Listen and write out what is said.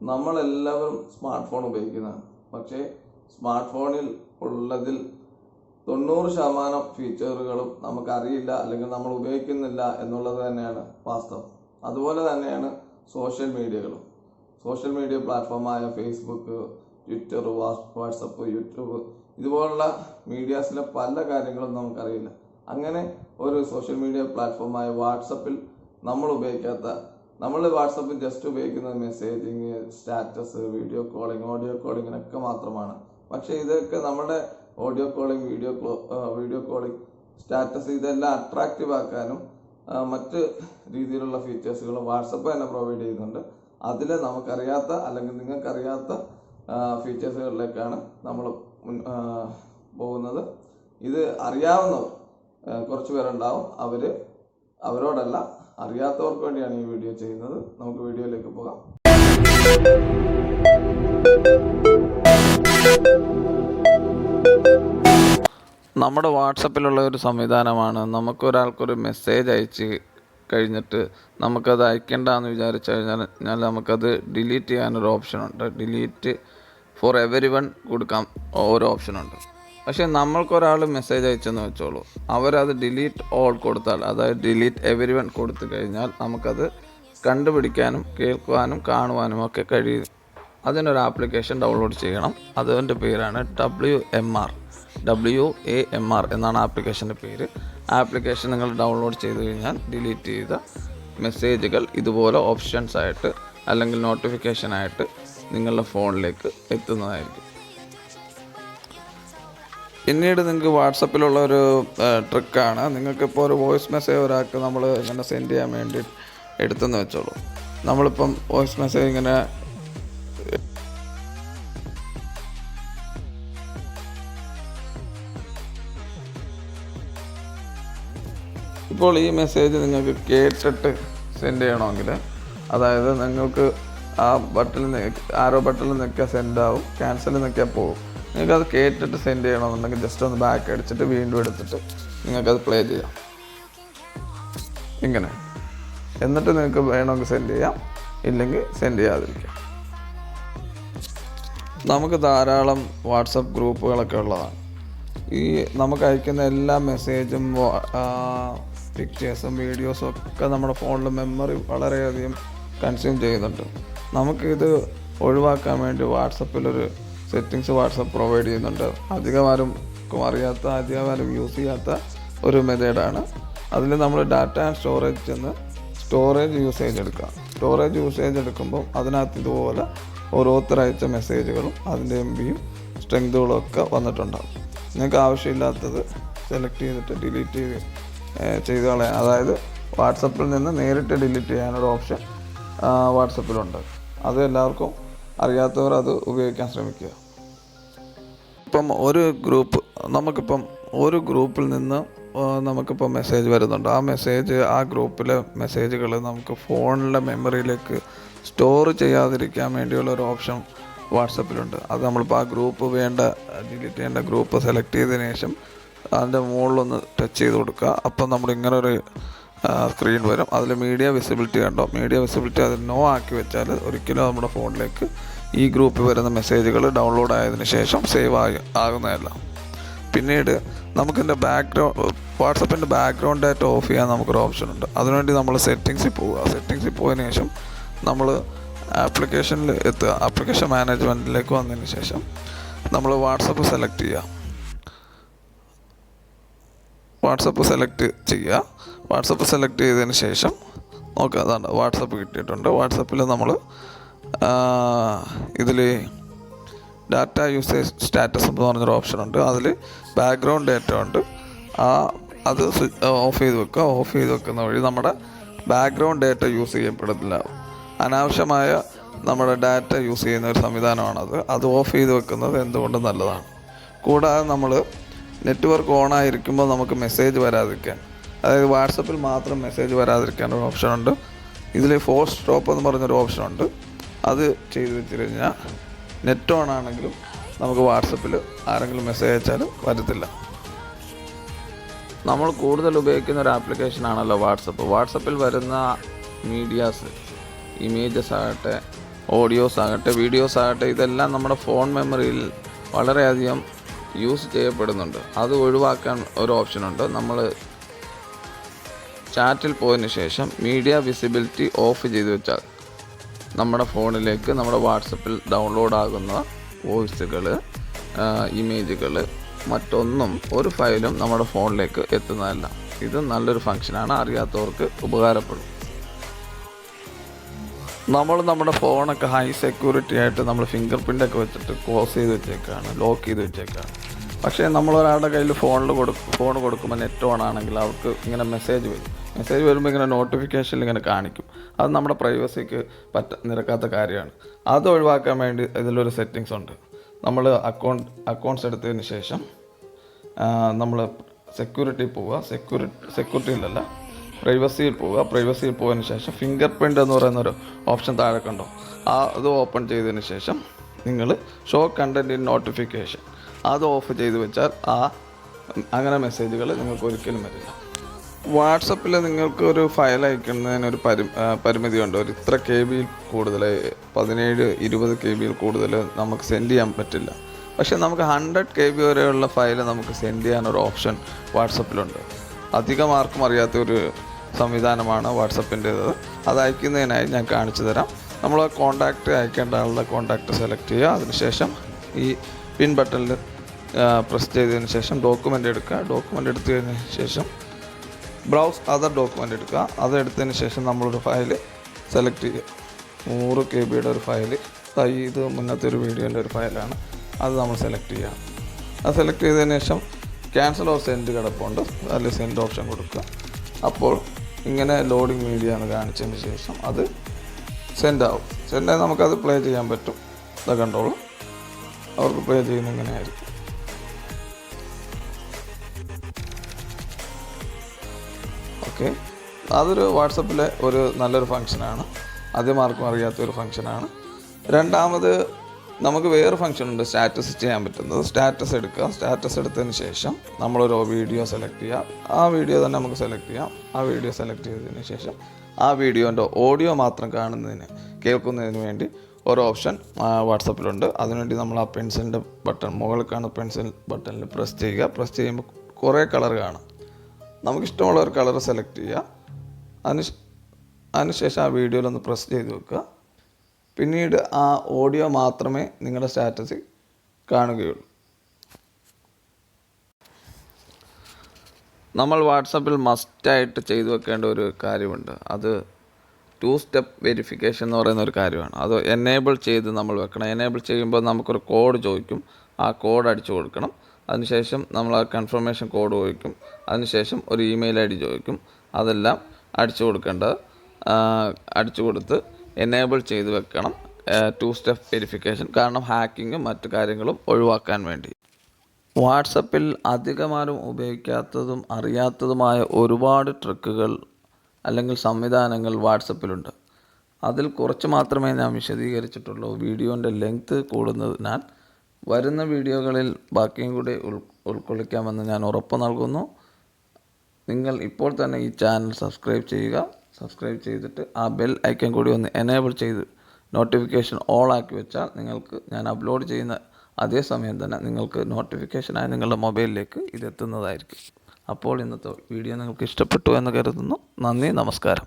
നമ്മളെല്ലാവരും smart phone ഉപയോഗിക്കുന്നതാണ്. പക്ഷേ സ്മാർട്ട് ഫോണിൽ ഉള്ളതിൽ തൊണ്ണൂറ് ശതമാനം ഫീച്ചറുകളും നമുക്കറിയില്ല അല്ലെങ്കിൽ നമ്മൾ ഉപയോഗിക്കുന്നില്ല എന്നുള്ളത് തന്നെയാണ് വാസ്തവം. അതുപോലെ തന്നെയാണ് സോഷ്യൽ മീഡിയകളും സോഷ്യൽ മീഡിയ പ്ലാറ്റ്ഫോമായ ഫേസ്ബുക്ക് ട്വിറ്റർ വാട്സപ്പ് യൂട്യൂബ് ഇതുപോലുള്ള മീഡിയാസിലെ പല കാര്യങ്ങളും നമുക്കറിയില്ല. അങ്ങനെ ഒരു സോഷ്യൽ മീഡിയ പ്ലാറ്റ്ഫോമായ വാട്സപ്പിൽ നമ്മൾ ഉപയോഗിക്കാത്ത നമ്മൾ വാട്സപ്പിൽ ജസ്റ്റ് ഉപയോഗിക്കുന്നത് messaging status video calling audio കോളിങ്ങിനൊക്കെ മാത്രമാണ്. പക്ഷേ ഇതൊക്കെ നമ്മുടെ audio calling video video calling status ഇതെല്ലാം അട്രാക്റ്റീവ് ആക്കാനും മറ്റ് രീതിയിലുള്ള ഫീച്ചേഴ്സുകളും വാട്സപ്പ് തന്നെ പ്രൊവൈഡ് ചെയ്യുന്നുണ്ട്. അതിൽ നമുക്കറിയാത്ത അല്ലെങ്കിൽ നിങ്ങൾക്കറിയാത്ത ഫീച്ചേഴ്സുകളിലേക്കാണ് നമ്മൾ പോകുന്നത്. ഇത് അറിയാവുന്നവർ കുറച്ച് പേരുണ്ടാവും. അവർ അവരോടല്ല അറിയാത്തവർക്ക് വേണ്ടിയാണ് ഈ വീഡിയോ ചെയ്യുന്നത്. നമുക്ക് വീഡിയോയിലേക്ക് പോകാം. നമ്മുടെ വാട്സപ്പിലുള്ള ഒരു സംവിധാനമാണ്. നമുക്കൊരാൾക്കൊരു മെസ്സേജ് അയച്ച് കഴിഞ്ഞിട്ട് നമുക്കത് അയക്കേണ്ടെന്ന് വിചാരിച്ചു കഴിഞ്ഞാൽ നമുക്കത് ഡിലീറ്റ് ചെയ്യാനൊരു ഓപ്ഷനുണ്ട്. ഡിലീറ്റ് ഫോർ എവരി വൺ കൊടുക്കാം. ഓരോ ഓപ്ഷനുണ്ട്. പക്ഷേ നമ്മൾക്കൊരാൾ മെസ്സേജ് അയച്ചെന്ന് വെച്ചോളൂ. അവരത് ഡിലീറ്റ് ഓൾ കൊടുത്താൽ അതായത് ഡിലീറ്റ് എവരി വൺ കൊടുത്തു കഴിഞ്ഞാൽ നമുക്കത് കണ്ടുപിടിക്കാനും കേൾക്കുവാനും കാണുവാനും ഒക്കെ കഴിയും. അതിനൊരു ആപ്ലിക്കേഷൻ ഡൗൺലോഡ് ചെയ്യണം. അതിന്റെ പേരാണ് W M R W A M R എന്നാണ് ആപ്ലിക്കേഷന്റെ പേര്. ആപ്ലിക്കേഷൻ നിങ്ങൾ ഡൗൺലോഡ് ചെയ്ത് കഴിഞ്ഞാൽ ഡിലീറ്റ് ചെയ്ത മെസ്സേജുകൾ ഇതുപോലെ ഓപ്ഷൻസ് ആയിട്ട് അല്ലെങ്കിൽ നോട്ടിഫിക്കേഷൻ ആയിട്ട് നിങ്ങളുടെ ഫോണിലേക്ക് എത്തുന്നതായിരിക്കും. പിന്നീട് നിങ്ങൾക്ക് വാട്സപ്പിലുള്ള ഒരു ട്രിക്കാണ്. നിങ്ങൾക്കിപ്പോൾ ഒരു വോയിസ് മെസ്സേജ് ഒരാൾക്ക് നമ്മൾ ഇങ്ങനെ സെൻഡ് ചെയ്യാൻ വേണ്ടി എടുത്തെന്ന് വെച്ചോളൂ. നമ്മളിപ്പം വോയിസ് മെസ്സേജ് ഇങ്ങനെ ഇപ്പോൾ ഈ മെസ്സേജ് നിങ്ങൾക്ക് കേട്ടിട്ട് സെൻഡ് ചെയ്യണമെങ്കിൽ അതായത് നിങ്ങൾക്ക് ആ ബട്ടണിൽ ആരോ ബട്ടണിൽ നിൽക്കുക സെൻഡ് ആവും ക്യാൻസൽ നിൽക്കാൻ പോകും. നിങ്ങൾക്ക് അത് കേട്ടിട്ട് സെൻഡ് ചെയ്യണമെന്നുണ്ടെങ്കിൽ ജസ്റ്റ് ഒന്ന് ബാക്ക് അടിച്ചിട്ട് വീണ്ടും എടുത്തിട്ട് നിങ്ങൾക്കത് പ്ലേ ചെയ്യാം. ഇങ്ങനെ. എന്നിട്ട് നിങ്ങൾക്ക് വേണമെങ്കിൽ സെൻഡ് ചെയ്യാം. ഇല്ലെങ്കിൽ സെൻഡ് ചെയ്യാതിരിക്കാം. നമുക്ക് ധാരാളം വാട്സപ്പ് ഗ്രൂപ്പുകളൊക്കെ ഉള്ളതാണ്. ഈ നമുക്ക് അയക്കുന്ന എല്ലാ മെസ്സേജും പിക്ചേഴ്സും വീഡിയോസും ഒക്കെ നമ്മുടെ ഫോണിൽ മെമ്മറി വളരെയധികം കൺസ്യൂം ചെയ്യുന്നുണ്ട്. നമുക്കിത് ഒഴിവാക്കാൻ വേണ്ടി വാട്സപ്പിലൊരു സെറ്റിങ്സ് വാട്സപ്പ് പ്രൊവൈഡ് ചെയ്യുന്നുണ്ട്. അധികം ആർക്കും അറിയാത്ത അധികം ആരും യൂസ് ചെയ്യാത്ത ഒരു മെത്തേഡാണ് അതിൽ നമ്മൾ ഡാറ്റ ആൻഡ് സ്റ്റോറേജ് ചെന്ന് സ്റ്റോറേജ് യൂസേജ് എടുക്കുക സ്റ്റോറേജ് യൂസേജ് എടുക്കുമ്പോൾ അതിനകത്ത് ഇതുപോലെ ഓരോരുത്തർ അയച്ച മെസ്സേജുകളും അതിന്റെ എം ബിയും സ്ട്രെങ്തുകളും ഒക്കെ വന്നിട്ടുണ്ടാകും നിങ്ങൾക്ക് ആവശ്യമില്ലാത്തത് സെലക്ട് ചെയ്തിട്ട് ഡിലീറ്റ് ചെയ്ത് ചെയ്ത് കളയാൻ അതായത് വാട്സപ്പിൽ നിന്ന് നേരിട്ട് ഡിലീറ്റ് ചെയ്യാനൊരു ഓപ്ഷൻ വാട്സപ്പിലുണ്ട് അത് എല്ലാവർക്കും അറിയാത്തവർ അത് ഉപയോഗിക്കാൻ ശ്രമിക്കുക. ഇപ്പം ഒരു ഗ്രൂപ്പ് നമുക്കിപ്പം ഒരു ഗ്രൂപ്പിൽ നിന്ന് നമുക്കിപ്പോൾ മെസ്സേജ് വരുന്നുണ്ട്. ആ മെസ്സേജ് ആ ഗ്രൂപ്പിലെ മെസ്സേജുകൾ നമുക്ക് ഫോണിലെ മെമ്മറിയിലേക്ക് സ്റ്റോർ ചെയ്യാതിരിക്കാൻ വേണ്ടിയുള്ള ഒരു ഓപ്ഷൻ വാട്സപ്പിലുണ്ട് അത് നമ്മളിപ്പോൾ ആ ഗ്രൂപ്പ് വേണ്ട ഡിലീറ്റ് ചെയ്യേണ്ട ഗ്രൂപ്പ് സെലക്ട് ചെയ്തതിന് ശേഷം അതിന്റെ മുകളിലൊന്ന് ടച്ച് ചെയ്ത് കൊടുക്കുക. അപ്പം നമ്മൾ ഇങ്ങനെ ഒരു സ്ക്രീൻ വരും. അതിൽ മീഡിയ വിസിബിലിറ്റി കണ്ടോ? മീഡിയ വിസിബിലിറ്റി അത് നോ ആക്കി വെച്ചാൽ ഒരിക്കലും നമ്മുടെ ഫോണിലേക്ക് ഈ ഗ്രൂപ്പിൽ വരുന്ന മെസ്സേജുകൾ ഡൗൺലോഡ് ആയതിനു ശേഷം സേവ് ആയി ആകുന്നതല്ല. പിന്നീട് നമുക്കിന്റെ ബാക്ക്ഗ്രൗണ്ട് വാട്സപ്പിന്റെ ബാക്ക്ഗ്രൗണ്ട് ഡാറ്റ ഓഫ് ചെയ്യാൻ നമുക്കൊരു ഓപ്ഷൻ ഉണ്ട്. അതിനുവേണ്ടി നമ്മൾ സെറ്റിങ്സിൽ പോവുക. സെറ്റിങ്സിൽ പോയതിനു ശേഷം നമ്മൾ ആപ്ലിക്കേഷനിൽ എത്തുക. ആപ്ലിക്കേഷൻ മാനേജ്മെന്റിലേക്ക് വന്നതിന് ശേഷം നമ്മൾ വാട്സപ്പ് സെലക്ട് ചെയ്യുക. വാട്സപ്പ് സെലക്ട് ചെയ്യുക. വാട്സപ്പ് സെലക്ട് ചെയ്തതിന് ശേഷം നോക്കുക അതാണ് വാട്സപ്പ് കിട്ടിയിട്ടുണ്ട്. വാട്സപ്പിൽ നമ്മൾ ഇതിൽ ഡാറ്റ യൂസേജ് സ്റ്റാറ്റസ് എന്ന് പറഞ്ഞൊരു ഓപ്ഷൻ ഉണ്ട് അതിൽ ബാക്ക്ഗ്രൗണ്ട് ഡാറ്റ ഉണ്ട്. ആ അത് ഓഫ് ചെയ്ത് വെക്കുക. ഓഫ് ചെയ്ത് വെക്കുന്ന വഴി നമ്മുടെ ബാക്ക്ഗ്രൗണ്ട് ഡാറ്റ യൂസ് ചെയ്യപ്പെടത്തില്ല. അനാവശ്യമായ നമ്മുടെ ഡാറ്റ യൂസ് ചെയ്യുന്ന ഒരു സംവിധാനമാണത്. അത് ഓഫ് ചെയ്ത് വെക്കുന്നത് എന്തുകൊണ്ടും നല്ലതാണ്? കൂടാതെ നമ്മൾ നെറ്റ്വർക്ക് ഓൺ ആയിരിക്കുമ്പോൾ നമുക്ക് മെസ്സേജ് വരാതിരിക്കാൻ അതായത് വാട്സപ്പിൽ മാത്രം മെസ്സേജ് വരാതിരിക്കാൻ ഒരു ഓപ്ഷൻ ഉണ്ട് ഇതിൽ ഫോർ സ്റ്റോപ്പ് എന്ന് പറഞ്ഞൊരു ഓപ്ഷൻ ഉണ്ട് അത് ചെയ്ത് വെച്ച് കഴിഞ്ഞാൽ നെറ്റ് ഓൺ ആണെങ്കിലും നമുക്ക് വാട്സപ്പിൽ ആരെങ്കിലും മെസ്സേജ് അയച്ചാലും വരത്തില്ല നമ്മൾ കൂടുതൽ ഉപയോഗിക്കുന്ന ഒരു ആപ്ലിക്കേഷൻ ആണല്ലോ വാട്സപ്പ്. വാട്സപ്പിൽ വരുന്ന മീഡിയാസ് ഇമേജസ് ആകട്ടെ ഓഡിയോസ് ആകട്ടെ വീഡിയോസ് ആകട്ടെ ഇതെല്ലാം നമ്മുടെ ഫോൺ മെമ്മറിയിൽ വളരെയധികം യൂസ് ചെയ്യപ്പെടുന്നുണ്ട്. അത് ഒഴിവാക്കാൻ ഒരു ഓപ്ഷനുണ്ട്. നമ്മൾ ചാറ്റിൽ പോയതിന് ശേഷം മീഡിയ വിസിബിലിറ്റി ഓഫ് ചെയ്ത് വെച്ചാൽ നമ്മുടെ ഫോണിലേക്ക് നമ്മുടെ വാട്സപ്പിൽ ഡൗൺലോഡ് ആകുന്ന വോയിസുകൾ ഇമേജുകൾ മറ്റൊന്നും ഒരു ഫയലും നമ്മുടെ ഫോണിലേക്ക് എത്തുന്നതല്ല. ഇത് നല്ലൊരു ഫങ്ഷനാണ് അറിയാത്തവർക്ക് ഉപകാരപ്പെടും. നമ്മൾ നമ്മുടെ ഫോണൊക്കെ ഹൈ സെക്യൂരിറ്റി ആയിട്ട് നമ്മൾ ഫിംഗർ പ്രിന്റൊക്കെ വെച്ചിട്ട് ക്ലോസ് ചെയ്ത് വെച്ചേക്കാണ് ലോക്ക് ചെയ്ത് വെച്ചേക്കാണ്. പക്ഷേ നമ്മൾ ഒരാളുടെ കയ്യിൽ ഫോണിൽ കൊടുക്കും ഫോൺ കൊടുക്കുമ്പോൾ നെറ്റ് ഓൺ ആണെങ്കിൽ അവർക്ക് ഇങ്ങനെ മെസ്സേജ് വരും. മെസ്സേജ് വരുമ്പോൾ ഇങ്ങനെ നോട്ടിഫിക്കേഷനിൽ ഇങ്ങനെ കാണിക്കും. അത് നമ്മുടെ പ്രൈവസിക്ക് പറ്റ നിരക്കാത്ത കാര്യമാണ്. അത് ഒഴിവാക്കാൻ വേണ്ടി ഇതിലൊരു സെറ്റിങ്സ് ഉണ്ട്. നമ്മൾ അക്കൗണ്ട് അക്കൗണ്ട്സ് എടുത്തതിന് ശേഷം നമ്മൾ സെക്യൂരിറ്റി പോവുക. സെക്യൂരിറ്റി സെക്യൂരിറ്റിയിലല്ല പ്രൈവസിയിൽ പോവുക. പ്രൈവസിയിൽ പോയതിന് ശേഷം ഫിംഗർ പ്രിന്റ് എന്ന് പറയുന്നൊരു ഓപ്ഷൻ താഴെ കണ്ടോ? ആ അത് ഓപ്പൺ ചെയ്തതിന് ശേഷം നിങ്ങൾ ഷോ കണ്ടന്റ് ഇൻ നോട്ടിഫിക്കേഷൻ. അത് ഓഫ് ചെയ്ത് വെച്ചാൽ ആ അങ്ങനെ മെസ്സേജുകൾ നിങ്ങൾക്ക് ഒരിക്കലും വരില്ല. വാട്സപ്പിൽ നിങ്ങൾക്ക് ഒരു ഫയൽ അയക്കുന്നതിന് ഒരു പരി പരിമിതിയുണ്ട്. ഒരു ഇത്ര കെ ബിയിൽ കൂടുതൽ പതിനേഴ് ഇരുപത് കെ ബിയിൽ കൂടുതൽ നമുക്ക് സെൻഡ് ചെയ്യാൻ പറ്റില്ല. പക്ഷേ നമുക്ക് ഹൺഡ്രഡ് കെ ബി വരെയുള്ള ഫയൽ നമുക്ക് സെൻഡ് ചെയ്യാനൊരു ഓപ്ഷൻ വാട്സപ്പിലുണ്ട്. അധികം ആർക്കും അറിയാത്ത ഒരു സംവിധാനമാണ് വാട്സപ്പിന്റേത്. അത് അയക്കുന്നതിനായി ഞാൻ കാണിച്ചു തരാം. നമ്മൾ കോൺടാക്റ്റ് അയക്കേണ്ട ആളുടെ കോൺടാക്റ്റ് സെലക്ട് ചെയ്യുക. അതിനുശേഷം ഈ പിൻ ബട്ടണിൽ പ്രസ് ചെയ്തതിന് ശേഷം ഡോക്യുമെന്റ് എടുക്കുക. ഡോക്യുമെന്റ് എടുത്തതിന് ശേഷം ബ്രൗസ് അതർ ഡോക്യുമെന്റ് എടുക്കുക. അത് എടുത്തതിന് ശേഷം നമ്മളൊരു ഫയൽ സെലക്ട് ചെയ്യുക. നൂറ് കെ ബിയുടെ ഒരു ഫയൽ ഇത് മുന്നത്തെ ഒരു വീഡിയോന്റെ ഒരു ഫയലാണ് അത് നമ്മൾ സെലക്ട് ചെയ്യുക. അത് സെലക്ട് ചെയ്തതിന് ശേഷം ക്യാൻസൽ ഓർ സെൻഡ് കിടപ്പുണ്ട്. അതിൽ സെൻഡ് ഓപ്ഷൻ കൊടുക്കുക. അപ്പോൾ ഇങ്ങനെ ലോഡിംഗ് മീഡിയ എന്ന് കാണിച്ചതിന് ശേഷം അത് സെൻഡ് ആവും. സെൻഡ് നമുക്കത് പ്ലേ ചെയ്യാൻ പറ്റും. അത് കണ്ടോളൂ. അവർക്ക് പ്ലേ ചെയ്യുന്ന ഇങ്ങനെയായിരിക്കും. ഓക്കെ. അതൊരു വാട്സപ്പിലെ ഒരു നല്ലൊരു ഫങ്ഷനാണ് ആദ്യം ആർക്കും അറിയാത്ത ഒരു ഫങ്ഷനാണ് രണ്ടാമത് നമുക്ക് വേറെ ഫങ്ഷൻ ഉണ്ട് സ്റ്റാറ്റസ് ചെയ്യാൻ പറ്റുന്നത്. സ്റ്റാറ്റസ് എടുക്കുക. സ്റ്റാറ്റസ് എടുത്തതിന് ശേഷം നമ്മളൊരു വീഡിയോ സെലക്ട് ചെയ്യുക. ആ വീഡിയോ തന്നെ നമുക്ക് സെലക്ട് ചെയ്യാം. ആ വീഡിയോ സെലക്ട് ചെയ്തതിന് ശേഷം ആ വീഡിയോന്റെ ഓഡിയോ മാത്രം കാണുന്നതിന് കേൾക്കുന്നതിന് വേണ്ടി ഒരു ഓപ്ഷൻ വാട്സപ്പിലുണ്ട്. അതിനുവേണ്ടി നമ്മൾ ആ പെൻസിലിന്റെ ബട്ടൺ മുകളിൽ കാണുന്ന പെൻസിൽ ബട്ടണിൽ പ്രസ് ചെയ്യുക. പ്രസ് ചെയ്യുമ്പോൾ കുറേ കളർ കാണാം. നമുക്കിഷ്ടമുള്ള ഒരു കളർ സെലക്ട് ചെയ്യുക. അതിന് അതിനുശേഷം ആ വീഡിയോയിലൊന്ന് പ്രസ് ചെയ്ത് വെക്കുക. പിന്നീട് ആ ഓഡിയോ മാത്രമേ നിങ്ങളുടെ സ്റ്റാറ്റസിൽ കാണുകയുള്ളൂ. നമ്മൾ വാട്സപ്പിൽ മസ്റ്റായിട്ട് ചെയ്തു വെക്കേണ്ട ഒരു കാര്യമുണ്ട്. അത് ടു സ്റ്റെപ്പ് വെരിഫിക്കേഷൻ എന്ന് പറയുന്ന ഒരു കാര്യമാണ്. അത് എനേബിൾ ചെയ്ത് നമ്മൾ വെക്കണം. എനേബിൾ ചെയ്യുമ്പോൾ നമുക്കൊരു കോഡ് ചോദിക്കും. ആ കോഡ് അടിച്ചു കൊടുക്കണം. അതിനുശേഷം നമ്മൾ ആ കൺഫർമേഷൻ കോഡ് ചോദിക്കും. അതിനുശേഷം ഒരു ഇമെയിൽ ഐ ഡി ചോദിക്കും. അതെല്ലാം അടിച്ചു കൊടുക്കേണ്ടത് അടിച്ചു കൊടുത്ത് എനേബിൾ ചെയ്ത് വെക്കണം ടു സ്റ്റെപ്പ് വെരിഫിക്കേഷൻ കാരണം ഹാക്കിങ്ങും മറ്റു കാര്യങ്ങളും ഒഴിവാക്കാൻ വേണ്ടി. വാട്സപ്പിൽ അധികമാരും ഉപയോഗിക്കാത്തതും അറിയാത്തതുമായ ഒരുപാട് ട്രിക്കുകൾ അല്ലെങ്കിൽ സംവിധാനങ്ങൾ വാട്സപ്പിലുണ്ട്. അതിൽ കുറച്ച് മാത്രമേ ഞാൻ വിശദീകരിച്ചിട്ടുള്ളൂ. വീഡിയോന്റെ ലെങ്ത് കൂടുന്നതിനാൽ വരുന്ന വീഡിയോകളിൽ ബാക്കിയും കൂടി ഉൾ ഉൾക്കൊള്ളിക്കാമെന്ന് ഞാൻ ഉറപ്പ് നൽകുന്നു. നിങ്ങൾ ഇപ്പോൾ തന്നെ ഈ ചാനൽ സബ്സ്ക്രൈബ് ചെയ്യുക. സബ്സ്ക്രൈബ് ചെയ്തിട്ട് ആ ബെൽ ഐക്കൺ കൂടി ഒന്ന് എനേബിൾ ചെയ്ത് നോട്ടിഫിക്കേഷൻ ഓൾ ആക്കി വെച്ചാൽ നിങ്ങൾക്ക് ഞാൻ അപ്ലോഡ് ചെയ്യുന്ന അതേ സമയം തന്നെ നിങ്ങൾക്ക് നോട്ടിഫിക്കേഷനായി നിങ്ങളുടെ മൊബൈലിലേക്ക് ഇത് എത്തുന്നതായിരിക്കും അപ്പോൾ ഇന്നത്തെ വീഡിയോ നിങ്ങൾക്ക് ഇഷ്ടപ്പെട്ടു എന്ന് കരുതുന്നു. നന്ദി നമസ്കാരം.